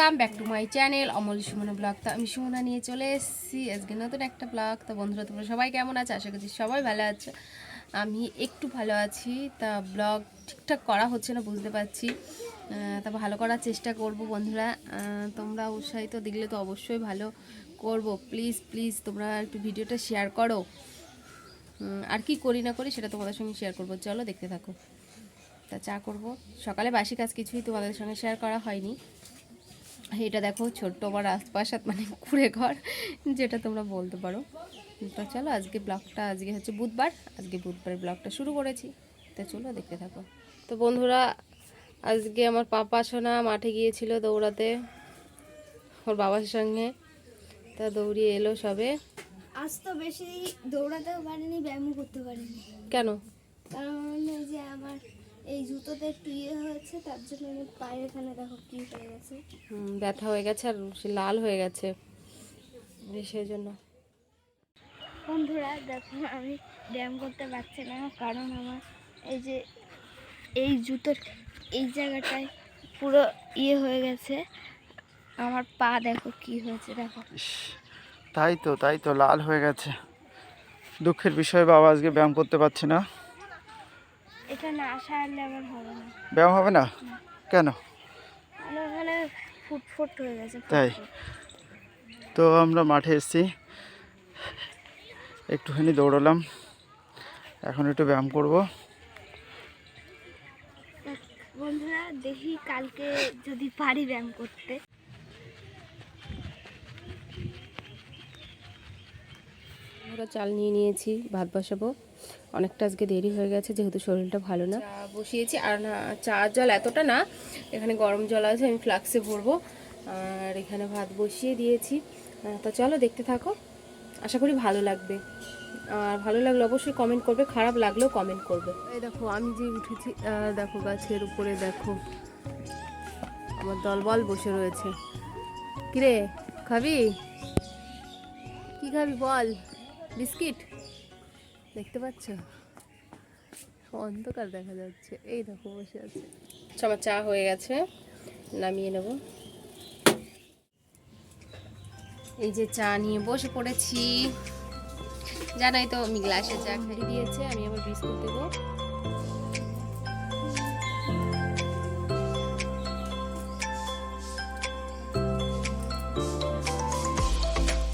Welcome back to my channel. Amal Sumona blog. তো আমি সুমনা নিয়ে চলে এসেছি। আজকে নতুন একটা ব্লগ। তো বন্ধুরা, তোমরা সবাই কেমন আছে? আশা করছি সবাই ভালো আছে। আমি একটু ভালো আছি। তা ব্লগ ঠিকঠাক করা হচ্ছে না, বুঝতে পারছি। তা ভালো করার চেষ্টা করব বন্ধুরা। তোমরা উৎসাহিত দিলে তো অবশ্যই ভালো করব। প্লিজ প্লিজ তোমরা একটু ভিডিওটা শেয়ার করো। আর কি করি না করি সেটা তোমাদের সঙ্গে শেয়ার করব। চলো দেখতে থাকো। তা চা করব। সকালে বাসি কাজ কিছুই তোমাদের সঙ্গে শেয়ার করা হয়নি। এটা দেখো ছোট্ট আমার রাজপ্রাসাদ মানে কুড়ে ঘর যেটা তোমরা বলতে পারো। তো চলো আজকে ব্লগটা আজকে হচ্ছে বুধবার আজকে বুধবারের ব্লগটা শুরু করেছি। তো চলো দেখতে থাকো। তো বন্ধুরা আজকে আমার পাপা সোনা মাঠে গিয়েছিল দৌড়াতে ওর বাবার সঙ্গে। তা দৌড়িয়ে এলো সবে। আজ তো বেশি দৌড়াতেও পারিনি ব্যায়ামও করতে পারিনি। কেন? কারণ যে আমার এই জুতোতে একটু ইয়ে হয়েছে তার জন্য আমার পায়ের এখানে দেখো কি হয়ে গেছে। হুম, ব্যথা হয়ে গেছে আর সে লাল হয়ে গেছে। সেই জন্য। বন্ধুরা দেখো আমি ব্যায়াম করতে পারছি না কারণ আমার এই যে এই জুতোর এই জায়গাটায় পুরো ইয়ে হয়ে গেছে। আমার পা দেখো কি হয়েছে দেখো। তাই তো তাই তো লাল হয়ে গেছে। দুঃখের বিষয় বাবা আজকে ব্যায়াম করতে পারছি না। এটা না সারলে আমার হবে না। ব্যায়াম হবে না? কেন? ওখানে ফুটফুট হয়ে গেছে তাই? তো আমরা মাঠে এসেছি। একটুখানি দৌড়লাম। এখন একটু ব্যায়াম করব। বন্ধুরা দেখি কালকে যদি পারি ব্যায়াম করতে। আমরা চাল নিয়ে নিয়েছি ভাত বসাবো। অনেকটা আজকে দেরি হয়ে গেছে, যেহেতু শরীরটা ভালো না। বসিয়েছি, আর না, চা জল এতটা না, এখানে গরম জল আছে, আমি ফ্লাক্সে ভরবো। আর এখানে ভাত বসিয়ে দিয়েছি। তো চলো দেখতে থাকো, আশা করি ভালো লাগবে। আর ভালো লাগলে অবশ্যই কমেন্ট করবে, খারাপ লাগলেও কমেন্ট করবে। এই দেখো, আমি যে উঠেছি দেখো গাছের উপরে, দেখো। আমার দলবল বসে রয়েছে। কিরে, খাবি? কি খাবি বল? বিস্কিট? দেখতে পাচ্ছ? অন্ধকার দেখা যাচ্ছে। এই দেখো বসে আছে। আচ্ছা, আমার চা হয়ে গেছে। নামিয়ে নেব। এই যে চা নিয়ে বসে পড়েছি। জানাই তো আমি গ্লাসে চা খাই দিয়েছে আমি আবার বিস্কুট দেবো।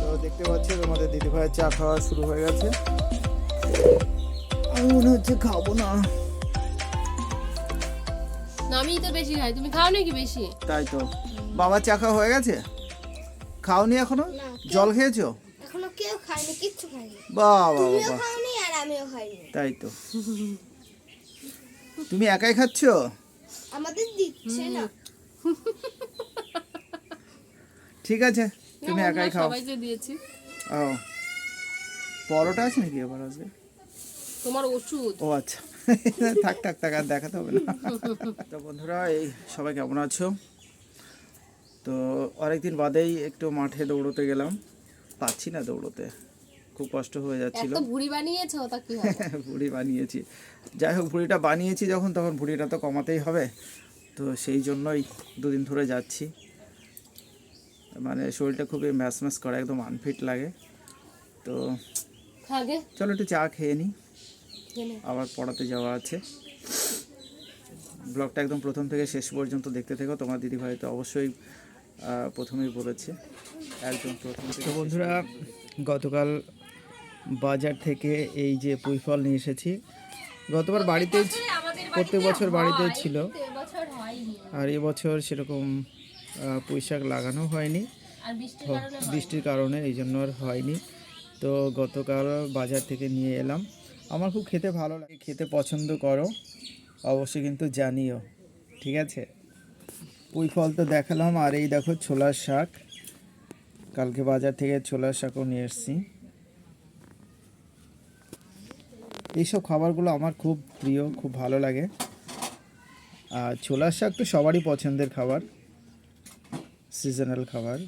তো দেখতে পাচ্ছি তোমাদের দিদিভাইয়ের চা খাওয়া শুরু হয়ে গেছে। আমি মনে হচ্ছে খাব না। না আমি তো বেশি খাই। তুমি খাও নাকি বেশি? তাই তো। বাবার চা খাওয়া হয়ে গেছে? খাওনি এখনও? জল খেয়েছো? এখনও কেউ খায়নি কিচ্ছু খায়নি। বাবা তুমিও বাবা খাওনি আর আমিও খাইনি। তাই তো। তুমি একাই খাচ্ছ? আমাদের দিচ্ছে না। ঠিক আছে তুমি একাই খাও। সবাইকে দিয়েছি। ও। পরোটা আছে নাকি এবার আজকে? তোমার ওষুধ। ও আচ্ছা। থাক থাক থাক আর দেখাতে হবে না। তো বন্ধুরা এই সবাই কেমন আছো? তো অনেকদিন বাদেই একটু মাঠে দৌড়তে গেলাম। পাচ্ছি না দৌড়তে। খুব কষ্ট হয়ে যাচ্ছিল। ভুড়ি বানিয়েছো তা কি হবে? ভুড়ি বানিয়েছি। যাই হোক ভুড়িটা বানিয়েছি যখন তখন ভুড়িটা তো কমাতেই হবে। তো সেই জন্যই দুদিন ধরে যাচ্ছি। মানে শরীরটা খুবই ম্যাচ ম্যাচ করে একদম আনফিট লাগে। তো চলো একটু চা খেয়ে নিই। আবার পড়াতে যাওয়া আছে। ব্লগটা একদম প্রথম থেকে শেষ পর্যন্ত দেখতে থেকো। তোমার দিদিভাই তো অবশ্যই প্রথমেই বলেছে। একদম প্রথম থেকে বন্ধুরা গতকাল বাজার থেকে এই যে পুঁই ফল নিয়ে এসেছি। গতবার বাড়িতে প্রত্যেক বছর বাড়িতেই ছিল। আর এবছর সেরকম আহ, পুঁই শাক লাগানো হয়নি। আর বৃষ্টির হ- কারণে বৃষ্টির কারণে এই জন্য আর হয়নি। তো গতকাল বাজার থেকে নিয়ে এলাম। আমার খুব খেতে ভালো লাগে। খেতে পছন্দ করো, অবশ্যই কিন্তু জানিও, ঠিক আছে? পুঁই ফল তো দেখালাম, আর এই দেখো ছোলার শাক। কালকে বাজার থেকে ছোলার শাকও নিয়ে এসেছি। এইসব খাবারগুলো আমার খুব প্রিয়, খুব ভালো লাগে। আর ছোলার শাক তো সবারই পছন্দের খাবার সিজনাল খাবার।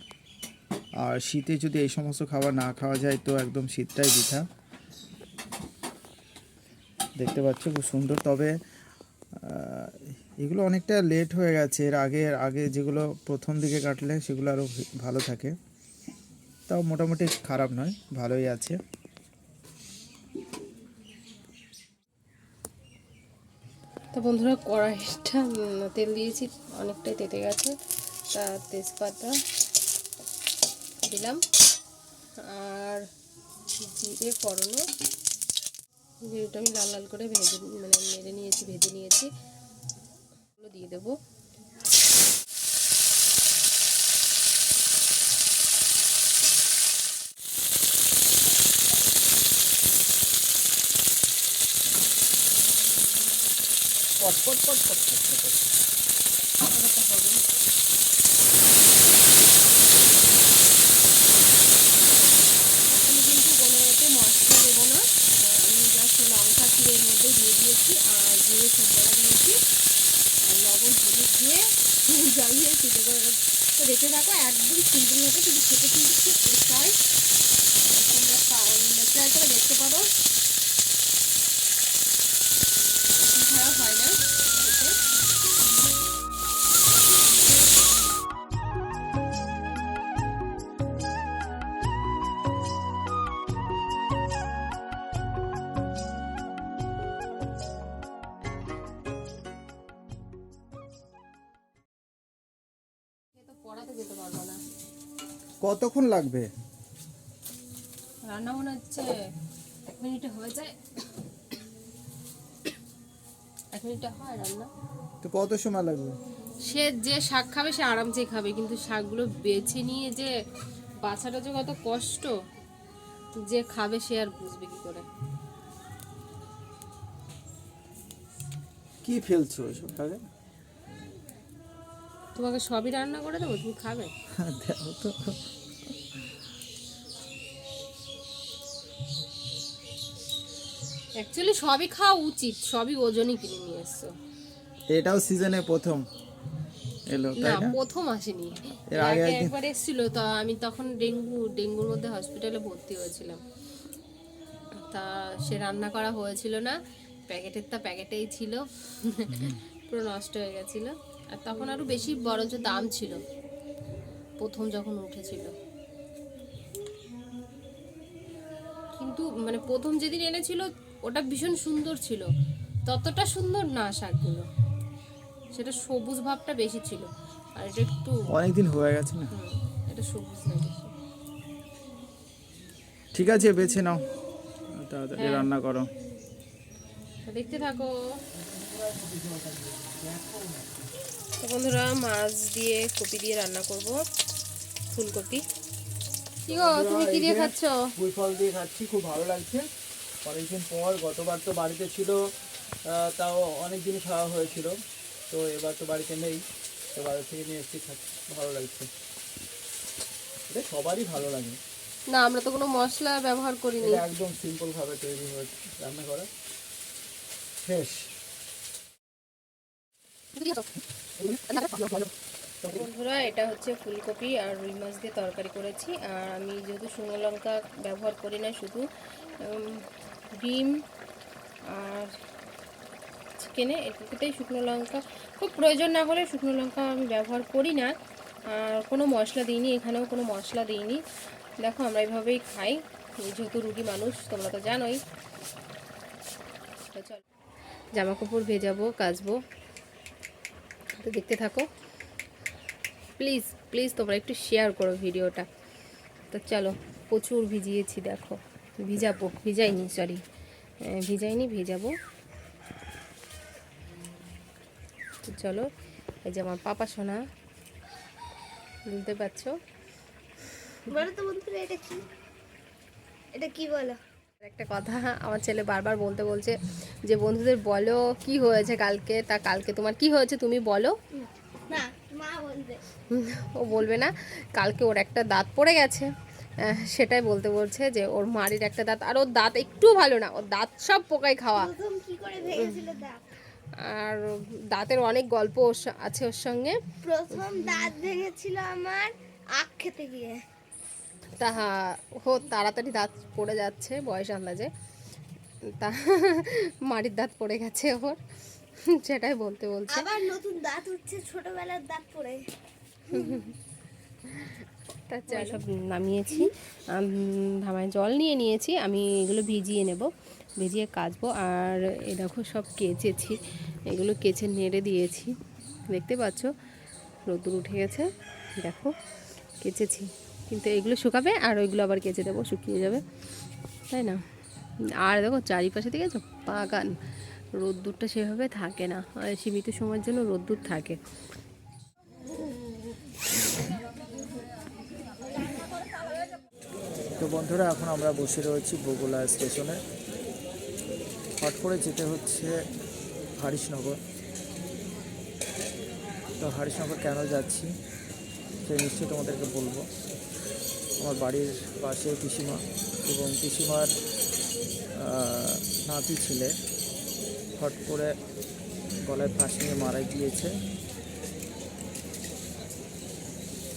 আর শীতে যদি এই সমস্ত খাবার না খাওয়া যায়, তো একদম শীতটাই বৃথা। দেখতে পাচ্ছ, খুব সুন্দর। তবে এগুলো অনেকটা লেট হয়ে গেছে। এর আগে আগে যেগুলো প্রথম দিকে কাটলে, সেগুলো আরও ভালো থাকে। তাও মোটামুটি খারাপ নয়, ভালোই আছে। তো বন্ধুরা, কড়াইটা তেল দিয়েছি, অনেকটাই তেতে গেছে। তা তেজপাতা দিলাম। আর জিরে, ফোড়নও জিরেটা আমি লাল লাল করে ভেজে মানে মেরে নিয়েছি, ভেজে নিয়েছি। দিয়ে দেবো। পট পট পট পট পট পট আলাদা হবে আমি কিন্তু কোনো এতে মশলা দেবো না আহ, আমি জাস্ট লঙ্কা চিড়ের মধ্যে দিয়ে দিয়েছি আর সব বড়া দিয়েছি। আর লবণ হলুদ দিয়ে জ্বালিয়ে সিদ্ধ করে তো দেখতে থাকো, একদম সিম্পল হবে কিন্তু খেতে কিন্তু খুব টেস্ট হয়। তোমরা ট্রাই করে দেখতে পারো। খারাপ হয় না। কতক্ষণ লাগবে? রান্না মনে হচ্ছে এক মিনিটে হয়ে যায়। এক মিনিটে হয় রান্না। তো কত সময় লাগবে? সে যে শাক খাবে সে আরামসে খাবে কিন্তু শাকগুলো বেছে নিয়ে যে বাছাটা যে কত কষ্ট যে খাবে সে আর বুঝবে কি করে। কি ফেলছো এসব আগে তোমাকে সবই রান্না করে দেবো? তুমি খাবে? তো। অ্যাকচুয়ালি সবই খাওয়া উচিত। সবই ওজনই কিনে নিয়ে এসছো। এটাও সিজনে প্রথম। এলো না প্রথম আসেনি। এর আগে একবার এসেছিল তো আমি তখন ডেঙ্গু ডেঙ্গুর মধ্যে হসপিটালে ভর্তি হয়েছিলাম। তা সে রান্না করা হয়েছিল না। প্যাকেটের তা প্যাকেটেই ছিল। পুরো নষ্ট হয়ে গেছিল। আর তখন আরও বেশি বরঞ্চ দাম ছিল প্রথম যখন উঠেছিল। কিন্তু মানে প্রথম যেদিন এনেছিল ওটা ভীষণ সুন্দর ছিল। ততটা সুন্দর না শাকগুলো। সেটা সবুজ ভাবটা বেশি ছিল। আর এটা একটু অনেকদিন হয়ে গেছে না? এটা সবুজ না ঠিক আছে বেছে নাও। তাড়াতাড়ি হ্যাঁ। রান্না করো। দেখতে থাকো। তো বন্ধুরা মাছ দিয়ে কপি দিয়ে রান্না করব ফুলকপি। কি গো তুমি কি দিয়ে খাচ্ছ? ফুল ফল দিয়ে খাচ্ছি খুব ভালো লাগছে। অনেকদিন পর গতবার তো বাড়িতে ছিল আহ, তাও অনেক দিন খাওয়া হয়েছিল তো এবার তো বাড়িতে নেই তো বাড়ি থেকে নিয়ে এসেছি খাচ্ছি ভালো লাগছে। এটা সবারই ভালো লাগে। না আমরা তো কোনো মশলা ব্যবহার করিনি। একদম সিম্পল ভাবে তৈরি হয়েছে রান্না করা। ফ্রেশ বন্ধুরা, এটা হচ্ছে ফুলকপি আর রুই মাছ দিয়ে তরকারি করেছি। আর আমি যেহেতু শুকনো লঙ্কা ব্যবহার করি না, শুধু ডিম আর চিকেনে এটুকুতেই শুকনো লঙ্কা। খুব প্রয়োজন না হলে শুকনো লঙ্কা আমি ব্যবহার করি না। আর কোনো মশলা দিইনি, এখানেও কোনো মশলা দিইনি। দেখো, আমরা এইভাবেই খাই। যেহেতু রুগী মানুষ, তোমরা তো জানোই। জামা কাপড় ভেজাবো, কাচবো। তো দেখতে থাকো। প্লিজ প্লিজ তোমরা একটু শেয়ার করো ভিডিওটা। তো চলো প্রচুর ভিজিয়েছি দেখো। ভিজাবো ভিজাইনি সরি ভিজাইনি ভেজাবো। তো চলো এই যে আমার পাপা সোনা। বুঝতে পারছ? বলো তো বন্ধুরা এটা কি? এটা কি বলো? একটা কথা আমার ছেলে বারবার বলতে বলছে যে বন্ধুদের বলো কি হয়েছে কালকে তা কালকে তোমার কি হয়েছে তুমি বলো। ও বলবে না কালকে ওর একটা দাঁত পড়ে গেছে। সেটাই বলতে বলছে যে ওর মারির একটা দাঁত আর ওর দাঁত একটু ভালো না ওর দাঁত সব পোকায় খাওয়া। আর দাঁতের অনেক গল্প আছে ওর সঙ্গে। প্রথম দাঁত ভেঙেছিল আমার আখ খেতে গিয়ে। তা হো তাড়াতাড়ি দাঁত পড়ে যাচ্ছে বয়স আন্দাজে। তা মাটির দাঁত পড়ে গেছে ওর সেটাই বলতে বলছে। আবার নতুন দাঁত উঠছে ছোটবেলার দাঁত পড়ে। তা সব নামিয়েছি ধামায় জল নিয়ে নিয়েছি আমি এগুলো ভিজিয়ে নেব ভিজিয়ে কাচবো আর এ দেখো সব কেচেছি এগুলো কেচে নেড়ে দিয়েছি। দেখতে পাচ্ছ? রোদ্দুর উঠে গেছে দেখো কেচেছি। কিন্তু এগুলো শুকাবে আর ওইগুলো আবার কেচে দেবো শুকিয়ে যাবে তাই না? আর দেখো চারিপাশে থেকে তো বাগান। রোদ্দুরটা সেভাবে থাকে না সীমিত সময়ের জন্য রোদ্দুর থাকে। তো বন্ধুরা, এখন আমরা বসে রয়েছি বগুলা স্টেশনে। হট করে যেতে হচ্ছে হারিশনগর। তো হারিশনগর কেন যাচ্ছি, সে নিশ্চয়ই তোমাদেরকে বলব। আমার বাড়ির পাশে পিসিমা এবং পিসিমার নাতি ছেলে হট করে গলায় ফাঁস নিয়ে মারা গিয়েছে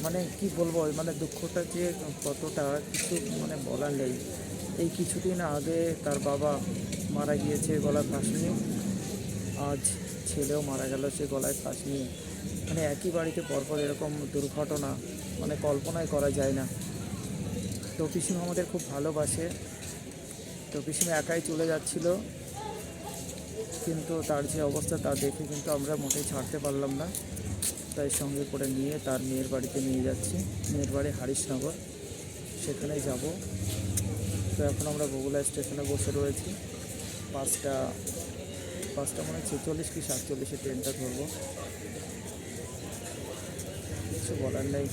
মানে কি বলব মানে দুঃখটা যে কতটা কিছু মানে বলার নেই। এই কিছুদিন আগে তার বাবা মারা গিয়েছে গলায় ফাঁস নিয়ে। আজ ছেলেও মারা গেল সে গলায় ফাঁস নিয়ে। মানে একই বাড়িতে পরপর এরকম দুর্ঘটনা মানে কল্পনাই করা যায় না। তো পিসিমা আমাদের খুব ভালোবাসে। তো পিসিমা একাই চলে যাচ্ছিল। কিন্তু তার যে অবস্থা তা দেখে কিন্তু আমরা মোটেই ছাড়তে পারলাম না। তাই সঙ্গে করে নিয়ে তার মেয়ের বাড়িতে নিয়ে যাচ্ছি। মেয়ের বাড়ি হারিশনগর। সেখানে যাব। তো এখন আমরা বগুলা স্টেশনে বসে রয়েছি। পাঁচটা পাঁচটা মানে ছেচল্লিশ কি সাতচল্লিশে ট্রেনটা ধরবো। কিছু বলার নেই।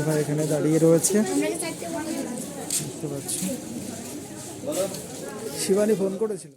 আমাদের দিদিভাই এখানে দাঁড়িয়ে রয়েছে। বুঝতে পারছি শিবানী ফোন করেছিল।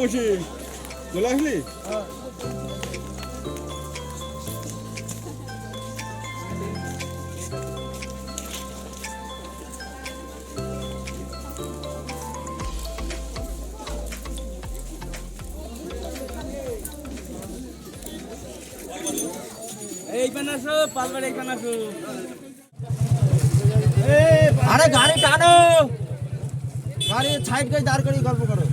বসি। চলে আসলি? আরে গাড়ি টানো। গাড়ি সাইড করে দাঁড় করে গল্প করো।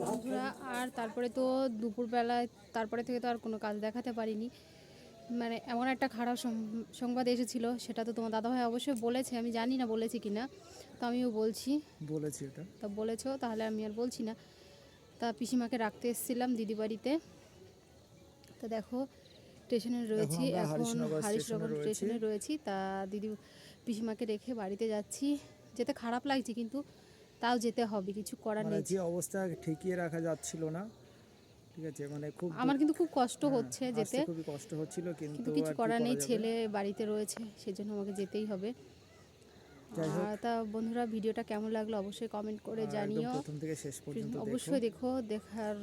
বন্ধুরা আর তারপরে তো দুপুরবেলায় তারপরে থেকে তো আর কোনো কাজ দেখাতে পারিনি। মানে এমন একটা খারাপ সংবাদ এসেছিল সেটা তো তোমার দাদাভাই অবশ্যই বলেছে আমি জানি না বলেছি কি না তো আমিও বলছি। বলেছি এটা। তা বলেছ তাহলে আমি আর বলছি না। তা পিসিমাকে রাখতে এসেছিলাম দিদি বাড়িতে তো দেখো স্টেশনে রয়েছি এখন হরিশনগর স্টেশনে রয়েছি। তা দিদি পিসিমাকে রেখে বাড়িতে যাচ্ছি। যেতে খারাপ লাগছে কিন্তু তাও যেতে হবে কিছু করার মানে নেই। যে অবস্থা ঠেকিয়ে রাখা যাচ্ছিল না ঠিক আছে? মানে খুব আমার কিন্তু খুব কষ্ট হ্যাঁ, হচ্ছে যেতে। খুবই কষ্ট হচ্ছিল কিন্তু কিছু করার নেই ছেলে বাড়িতে রয়েছে সেজন্য আমাকে যেতেই হবে। তা বন্ধুরা ভিডিওটা কেমন লাগল অবশ্যই কমেন্ট করে জানিও। প্রথম থেকে শেষ পর্যন্ত অবশ্যই দেখো দেখার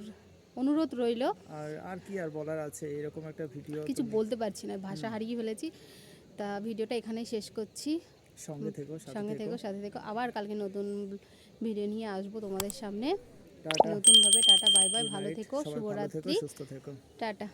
অনুরোধ রইল। আর আর কি আর বলার আছে? এরকম একটা ভিডিও কিছু বলতে পারছি না ভাষা হারিয়ে ফেলেছি। তা ভিডিওটা এখানেই শেষ করছি। সঙ্গে থেকো সঙ্গে থেকো। সাথে থেকো। আবার কালকে নতুন ভিডিও নিয়ে আসব তোমাদের সামনে। নতুন নতুনভাবে টাটা বাই বাই ভালো থেকো ভালো থেকো শুভরাত্রি। সুস্থ থেকো। টাটা।